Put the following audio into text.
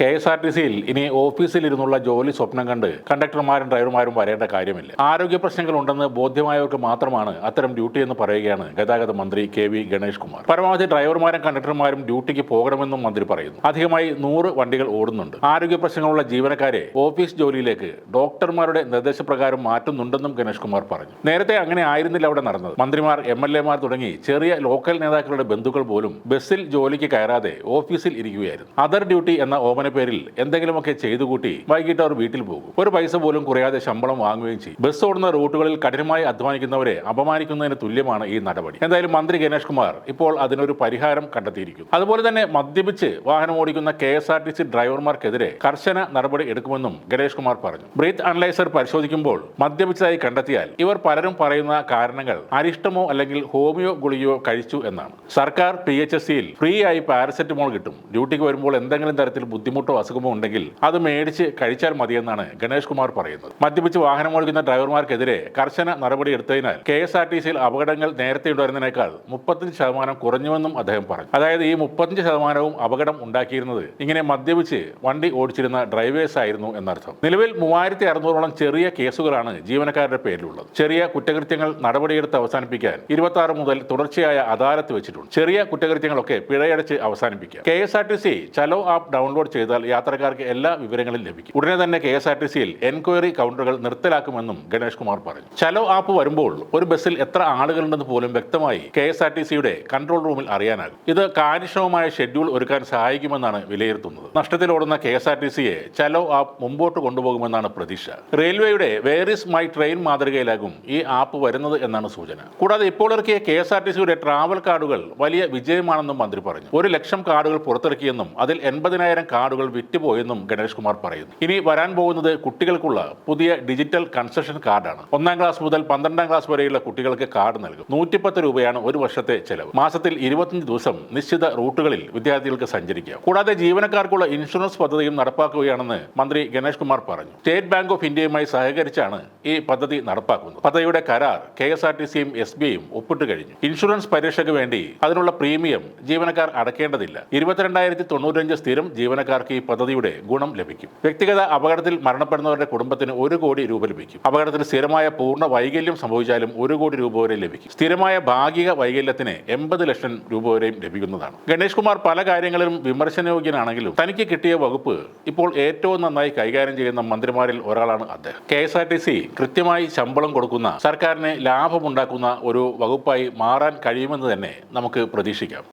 K S R T സിയിൽ ഇനി ഓഫീസിൽ ഇരുന്നുള്ള ജോലി സ്വപ്നം കണ്ട് കണ്ടക്ടർമാരും ഡ്രൈവർമാരും വരേണ്ട കാര്യമില്ല. ആരോഗ്യ പ്രശ്നങ്ങൾ ഉണ്ടെന്ന് ബോധ്യമായവർക്ക് മാത്രമാണ് അത്തരം ഡ്യൂട്ടി എന്ന് പറയുകയാണ് ഗതാഗത മന്ത്രി കെ വി ഗണേഷ് കുമാർ. പരമാവധി ഡ്രൈവർമാരും കണ്ടക്ടർമാരും ഡ്യൂട്ടിക്ക് പോകണമെന്നും മന്ത്രി പറയുന്നു. അധികമായി നൂറ് വണ്ടികൾ ഓടുന്നുണ്ട്. ആരോഗ്യ പ്രശ്നങ്ങളുള്ള ജീവനക്കാരെ ഓഫീസ് ജോലിയിലേക്ക് ഡോക്ടർമാരുടെ നിർദ്ദേശപ്രകാരം മാറ്റുന്നുണ്ടെന്നും ഗണേഷ് കുമാർ പറഞ്ഞു. നേരത്തെ അങ്ങനെ ആയിരുന്നില്ല അവിടെ നടന്നത്. മന്ത്രിമാർ എം എൽ എമാർ തുടങ്ങി ചെറിയ ലോക്കൽ നേതാക്കളുടെ ബന്ധുക്കൾ പോലും ബസ്സിൽ ജോലിക്ക് കയറാതെ ഓഫീസിൽ ഇരിക്കുകയായിരുന്നു. അതർ ഡ്യൂട്ടി എന്ന ഓമന പേരിൽ എന്തെങ്കിലുമൊക്കെ ചെയ്തു കൂട്ടി വൈകിട്ട് അവർ വീട്ടിൽ പോകും. ഒരു പൈസ പോലും കുറയാതെ ശമ്പളം വാങ്ങുകയും ചെയ്യും. ബസ് ഓടുന്ന റൂട്ടുകളിൽ കഠിനമായി അധ്വാനിക്കുന്നവരെ അപമാനിക്കുന്നതിന് തുല്യമാണ് ഈ നടപടി. എന്തായാലും മന്ത്രി ഗണേഷ് കുമാർ ഇപ്പോൾ അതിനൊരു പരിഹാരം കണ്ടെത്തിയിരിക്കും അതുപോലെ തന്നെ മദ്യപിച്ച് വാഹനം ഓടിക്കുന്ന K S R T C ഡ്രൈവർമാർക്കെതിരെ കർശന നടപടി എടുക്കുമെന്നും ഗണേഷ് കുമാർ പറഞ്ഞു. ബ്രീത്ത് അനലൈസർ പരിശോധിക്കുമ്പോൾ മദ്യപിച്ചതായി കണ്ടെത്തിയാൽ ഇവർ പലരും പറയുന്ന കാരണങ്ങൾ അരിഷ്ടമോ അല്ലെങ്കിൽ ഹോമിയോ ഗുളിയോ കഴിച്ചു എന്നാണ്. സർക്കാർ പി എച്ച് എസ് സിയിൽ ഫ്രീ ആയി പാരസെറ്റമോൾ കിട്ടും. ഡ്യൂട്ടിക്ക് വരുമ്പോൾ എന്തെങ്കിലും തരത്തിൽ ബുദ്ധിമുട്ടോ അസുഖമോ ഉണ്ടെങ്കിൽ അത് മേടിച്ച് കഴിച്ചാൽ മതിയെന്നാണ് ഗണേഷ് കുമാർ പറയുന്നത്. മദ്യപിച്ച് വാഹനം ഓടിക്കുന്ന ഡ്രൈവർമാർക്കെതിരെ കർശന നടപടി എടുത്തതിനാൽ കെ എസ് ആർ ടി സിയിൽ അപകടങ്ങൾ നേരത്തെ ഉണ്ടായിരുന്നതിനേക്കാൾ മുപ്പത്തഞ്ച് ശതമാനം കുറഞ്ഞുവെന്നും അദ്ദേഹം പറഞ്ഞു. അതായത് ഈ മുപ്പത്തഞ്ച് ശതമാനവും അപകടം ഉണ്ടാക്കിയിരുന്നത് ഇങ്ങനെ മദ്യപിച്ച് വണ്ടി ഓടിച്ചിരുന്ന ഡ്രൈവേഴ്സ് ആയിരുന്നു എന്നർത്ഥം. നിലവിൽ മൂവായിരത്തി അറുന്നൂറോളം ചെറിയ കേസുകളാണ് ജീവനക്കാരുടെ പേരിലുള്ളത്. ചെറിയ കുറ്റകൃത്യങ്ങൾ നടപടിയെടുത്ത് അവസാനിപ്പിക്കാൻ ഇരുപത്തി ആറ് മുതൽ തുടർച്ചയായ അദാലത്ത് വെച്ചിട്ടുണ്ട്. ചെറിയ കുറ്റകൃത്യങ്ങളൊക്കെ പിഴയടച്ച് അവസാനിപ്പിക്കാം. K S R T C Chalo app download ചെയ്താൽ യാത്രക്കാർക്ക് എല്ലാ വിവരങ്ങളും ലഭിക്കും. ഉടനെ തന്നെ കെ എസ് ആർ ടി സിയിൽ എൻക്വയറി കൗണ്ടറുകൾ നിർത്തലാക്കുമെന്നും ഗണേഷ് കുമാർ പറഞ്ഞു. ചലോ ആപ്പ് വരുമ്പോൾ ഒരു ബസ്സിൽ എത്ര ആളുകളുണ്ടെന്ന് പോലും വ്യക്തമായി കെ എസ് ആർ ടി സിയുടെ കൺട്രോൾ റൂമിൽ അറിയാനാകും. ഇത് കാര്യക്ഷമമായ ഷെഡ്യൂൾ ഒരുക്കാൻ സഹായിക്കുമെന്നാണ് വിലയിരുത്തുന്നത്. നഷ്ടത്തിലോടുന്ന കെ എസ് ആർ ടി സിയെ ചലോ ആപ്പ് മുമ്പോട്ട് കൊണ്ടുപോകുമെന്നാണ് പ്രതീക്ഷ. റെയിൽവേയുടെ വേർ ഇസ് മൈ ട്രെയിൻ മാതൃകയിലാകും ഈ ആപ്പ് വരുന്നത് എന്നാണ് സൂചന. കൂടാതെ ഇപ്പോൾ ഇറക്കിയ കെ എസ് ആർ ടി സിയുടെ ട്രാവൽ കാർഡുകൾ വലിയ വിജയമാണെന്നും മന്ത്രി പറഞ്ഞു. ഒരു ലക്ഷം കാർഡുകൾ പുറത്തിറക്കിയെന്നും അതിൽ എൺപതിനായിരം കാർഡുകൾ വിറ്റുപോയെന്നും ഗണേഷ് കുമാർ പറയുന്നു. ഇനി വരാൻ പോകുന്നത് കുട്ടികൾക്കുള്ള പുതിയ ഡിജിറ്റൽ കൺസെഷൻ കാർഡാണ്. ഒന്നാം ക്ലാസ് മുതൽ പന്ത്രണ്ടാം ക്ലാസ് വരെയുള്ള കുട്ടികൾക്ക് കാർഡ് നൽകും. നൂറ്റിപ്പത്ത് രൂപയാണ് ഒരു വർഷത്തെ ചെലവ്. മാസത്തിൽ ഇരുപത്തഞ്ച് ദിവസം നിശ്ചിത റൂട്ടുകളിൽ വിദ്യാർത്ഥികൾക്ക് സഞ്ചരിക്കാം. കൂടാതെ ജീവനക്കാർക്കുള്ള ഇൻഷുറൻസ് പദ്ധതിയും നടപ്പാക്കുകയാണെന്ന് മന്ത്രി ഗണേഷ് കുമാർ പറഞ്ഞു. സ്റ്റേറ്റ് ബാങ്ക് ഓഫ് ഇന്ത്യയുമായി സഹകരിച്ചാണ് ഈ പദ്ധതി നടപ്പാക്കുന്നത്. പദ്ധതിയുടെ കരാർ കെ എസ് ആർ ടി സിയും എസ് ബി ഐയും ഒപ്പിട്ട് കഴിഞ്ഞു. ഇൻഷുറൻസ് പരീക്ഷയ്ക്ക് വേണ്ടി അതിനുള്ള പ്രീമിയം ജീവനക്കാർ അടക്കേണ്ടതില്ല. ഇരുപത്തിരണ്ടായിരത്തി തൊണ്ണൂറ്റഞ്ച് സ്ഥിരം ജീവനക്കാർക്ക് ഈ പദ്ധതിയുടെ ഗുണം ലഭിക്കും. വ്യക്തിഗത അപകടത്തിൽ മരണപ്പെടുന്നവരുടെ കുടുംബത്തിന് ഒരു കോടി രൂപ ലഭിക്കും. അപകടത്തിൽ സ്ഥിരമായ പൂർണ വൈകല്യം സംഭവിച്ചാലും ഒരു കോടി രൂപ വരെ ലഭിക്കും. സ്ഥിരമായ ഭാഗിക വൈകല്യത്തിന് എൺപത് ലക്ഷം രൂപ വരെയും ലഭിക്കുന്നതാണ്. ഗണേഷ് കുമാർ പല കാര്യങ്ങളിലും വിമർശനയോഗ്യനാണെങ്കിലും തനിക്ക് കിട്ടിയ വകുപ്പ് ഇപ്പോൾ ഏറ്റവും നന്നായി കൈകാര്യം ചെയ്യുന്ന മന്ത്രിമാരിൽ ഒരാളാണ് അദ്ദേഹം. K S R T C കൃത്യമായി ശമ്പളം കൊടുക്കുന്ന സർക്കാരിന് ലാഭമുണ്ടാക്കുന്ന ഒരു വകുപ്പായി മാറാൻ കഴിയുമെന്ന് തന്നെ നമുക്ക് പ്രതീക്ഷിക്കാം.